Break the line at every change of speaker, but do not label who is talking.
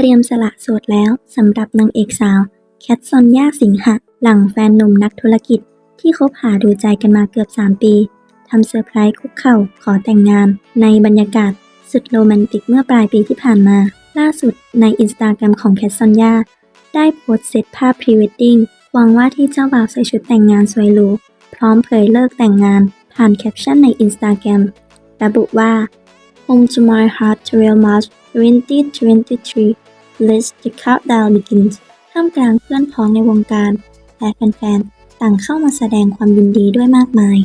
เตรียมสละโสดแล้วสำหรับนางเอกสาว แคทซอนย่าสิงหะ หลังแฟนหนุ่มนักธุรกิจ ที่คบหาดูใจกันมาเกือบ 3 ปีทำเซอร์ไพรส์คุกเข่าขอแต่งงาน ในบรรยากาศ สุดโรแมนติกเมื่อปลายปีที่ผ่านมา ล่าสุดในอินสตาแกรมของแคทซอนย่าได้โพสต์เซตภาพพรีเวดดิ้งหวังว่าที่เจ้าบ่าวใส่ชุดแต่งงานสวยหรูพร้อมเผยเลิกแต่งงาน ผ่านแคปชั่นในอินสตาแกรมระบุว่า Home to my heart real March 2023 Let's the countdown begins ท่ามกลางเพื่อนพ้องในวงการและแฟนๆ ต่างเข้ามาแสดงความยินดีด้วยมากมาย